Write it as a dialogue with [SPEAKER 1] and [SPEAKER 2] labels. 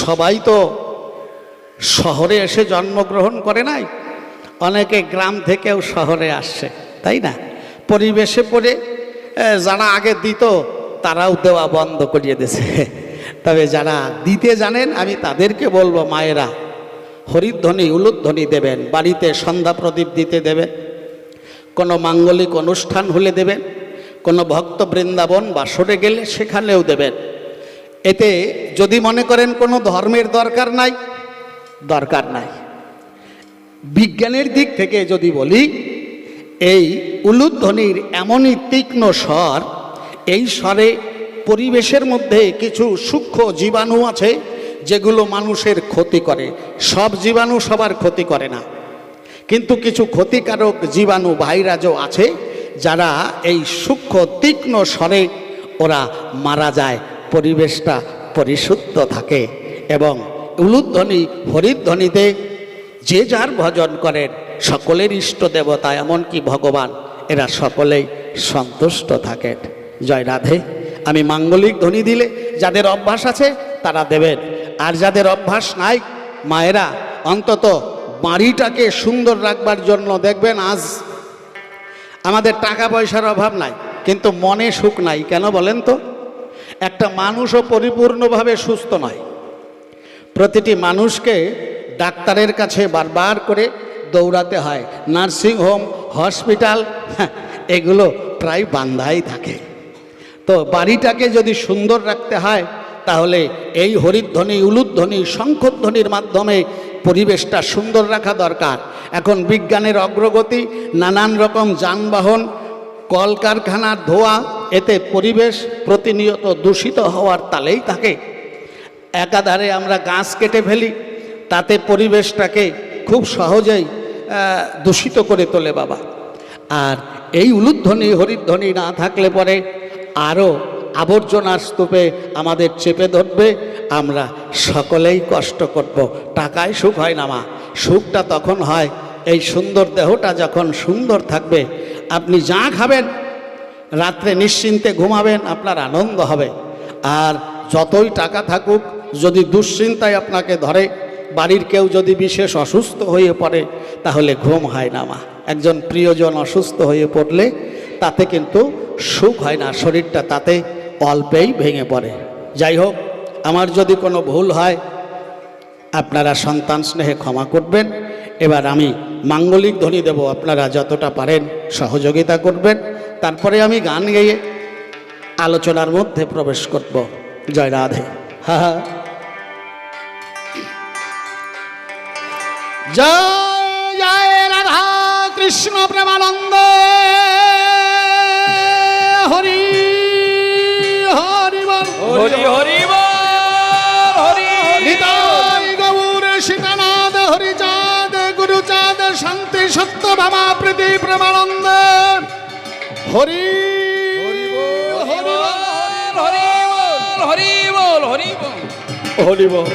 [SPEAKER 1] সবাই তো শহরে এসে জন্মগ্রহণ করে নাই। অনেকে গ্রাম থেকেও শহরে আসছে, তাই না? পরিবেশে পড়ে যারা আগে দিত, তারাও দেওয়া বন্ধ করিয়ে দিয়েছে। তবে যারা দিতে জানেন, আমি তাদেরকে বলব, মায়েরা, হরিধ্বনি, উলুধ্বনি দেবেন, বাড়িতে সন্ধ্যা প্রদীপ দিতে দেবেন, কোনো মাঙ্গলিক অনুষ্ঠান হলে দেবেন, কোনো ভক্ত বৃন্দাবন বাসরে গেলে সেখানেও দেবেন। এতে যদি মনে করেন কোনো ধর্মের দরকার নাই দরকার নাই। বিজ্ঞানের দিক থেকে যদি বলি, এই উলুধ্বনির এমনই তীক্ষ্ণ স্বর, এই স্বরে পরিবেশের মধ্যে কিছু সূক্ষ্ম জীবাণু আছে, যেগুলো মানুষের ক্ষতি করে। সব জীবাণু সবার ক্ষতি করে না। কিন্তু কিছু ক্ষতিকারক জীবাণু ভাইরাজও আছে, যারা এই সূক্ষ্ম তীক্ষ্ণ স্বরে ওরা মারা যায়। পরিবেশটা পরিশুদ্ধ থাকে এবং উলুধ্বনি, হরিধ্বনিতে যে যার ভজন করেন, সকলের ইষ্ট দেবতা এমনকি ভগবান, এরা সকলেই সন্তুষ্ট থাকেন। জয় রাধে। আমি মাঙ্গলিক ধ্বনি দিলে যাদের অভ্যাস আছে, তারা দেবেন। আর যাদের অভ্যাস নাই, মায়েরা অন্তত বাড়িটাকে সুন্দর রাখবার জন্য দেখবেন আজ আমাদের টাকা পয়সার অভাব নাই, কিন্তু মনে সুখ নাই। কেন বলেন তো? একটা মানুষও পরিপূর্ণভাবে সুস্থ নয়। প্রতিটি মানুষকে ডাক্তারের কাছে বারবার করে দৌড়াতে হয়। নার্সিং হোম হসপিটাল হ্যাঁ, এগুলো প্রায় বান্ধাই থাকে। তো বাড়িটাকে যদি সুন্দর রাখতে হয় তাহলে এই হরিধ্বনি উলুধ্বনি শঙ্খধ্বনির মাধ্যমে পরিবেশটা সুন্দর রাখা দরকার। এখন বিজ্ঞানের অগ্রগতি নানান রকম যানবাহন কলকারখানার ধোয়া, এতে পরিবেশ প্রতিনিয়ত দূষিত হওয়ার তালেই থাকে। একাধারে আমরা গাছ কেটে ফেলি, তাতে পরিবেশটাকে খুব সহজেই দূষিত করে তোলে বাবা। আর এই উলুধ্বনি, হরিধ্বনি না থাকলে পরে আরও আবর্জনার স্তূপে আমাদের চেপে ধরবে। আমরা সকলেই কষ্ট করব। টাকায় সুখ হয় না মা। সুখটা তখন হয়, এই সুন্দর দেহটা যখন সুন্দর থাকবে আপনি যা খাবেন, রাত্রে নিশ্চিন্তে ঘুমাবেন, আপনার আনন্দ হবে। আর যতই টাকা থাকুক, যদি দুশ্চিন্তায় আপনাকে ধরে, বাড়ির কেউ যদি বিশেষ অসুস্থ হয়ে পড়ে, তাহলে ঘুম হয় না, মা। একজন প্রিয়জন অসুস্থ হয়ে পড়লে, তাতে কিন্তু সুখ হয় না, শরীরটা তাতে অল্পেই ভেঙে পড়ে। যাই হোক, আমার যদি কোনো ভুল হয়, আপনারা সন্তান স্নেহে ক্ষমা করবেন। এবার আমি মাঙ্গলিক ধ্বনি দেব আপনারা যতটা পারেন সহযোগিতা করবেন। তারপরে আমি গান গেয়ে আলোচনার মধ্যে প্রবেশ করব। জয় রাধে। হা হা। জয় জয় রাধা কৃষ্ণ প্রেমানন্দ। হরি হরি
[SPEAKER 2] হরি হরি বল হরি।
[SPEAKER 1] সত্য ভামা প্রীতি প্রেমানন্দ। হরি
[SPEAKER 2] হরি বল হরি বল হরি বল হরি বল।
[SPEAKER 1] হরি বল।